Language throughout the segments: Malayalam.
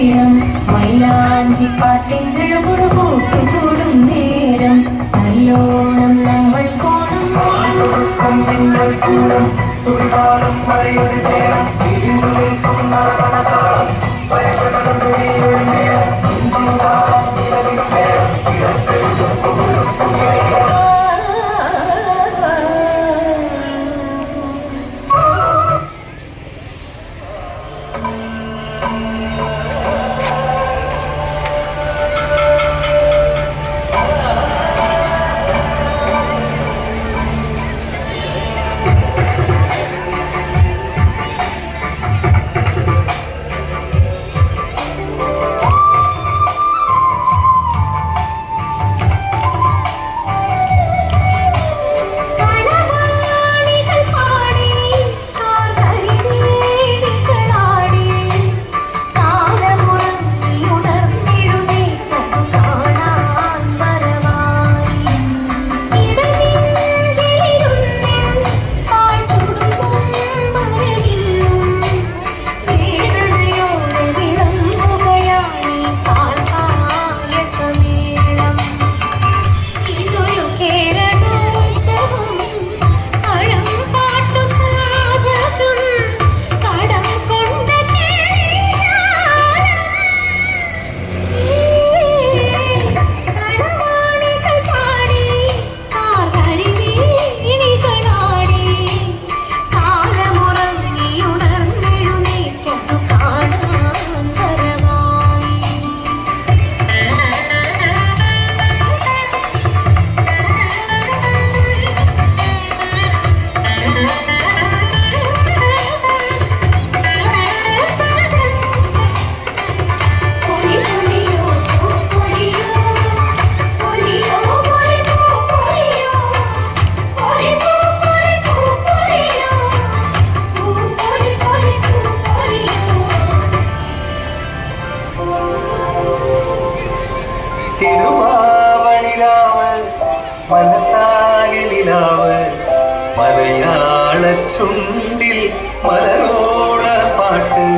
നേരം. മൈലാഞ്ചി പാട്ടിൻ കിഴകുടു കൂട്ടി ചൂടും നേരം. നല്ലോണം നമ്മൾ കോണം തുടിതാളം മറിയുടെ നേരം തിരിഞ്ഞു നിൽക്കും നരവനതാളം പരിചരണം നേരം. മനസാകലിലാവ് മലയാള ചുണ്ടിൽ മലരോണ പാട്ട്.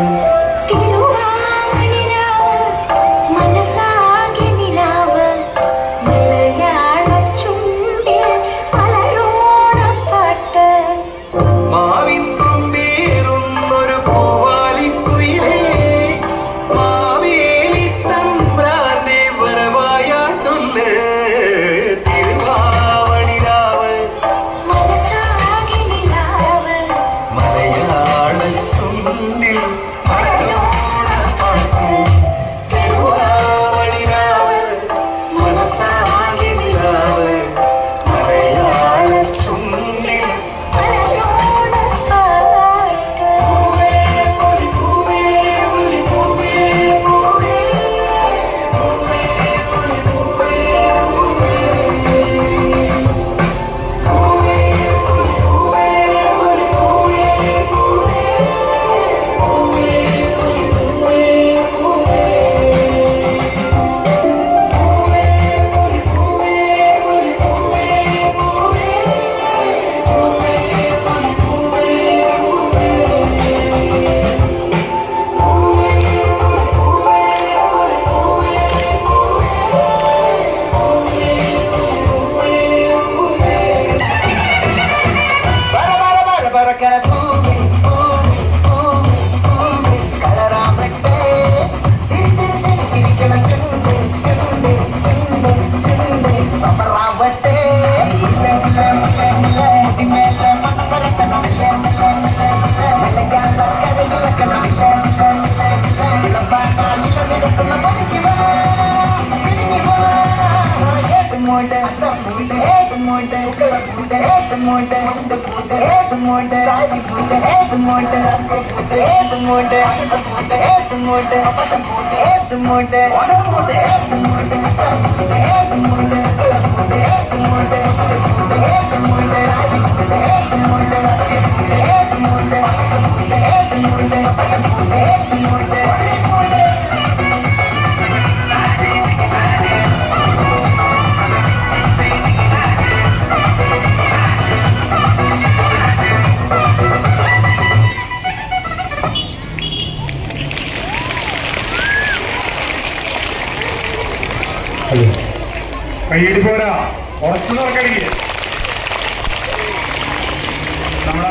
the more the more the more the more the more the more the more the more the more the more the more the കയ്യടി പോരാ. ഉറച്ചു തുറക്കടിക്കുക നമ്മുടെ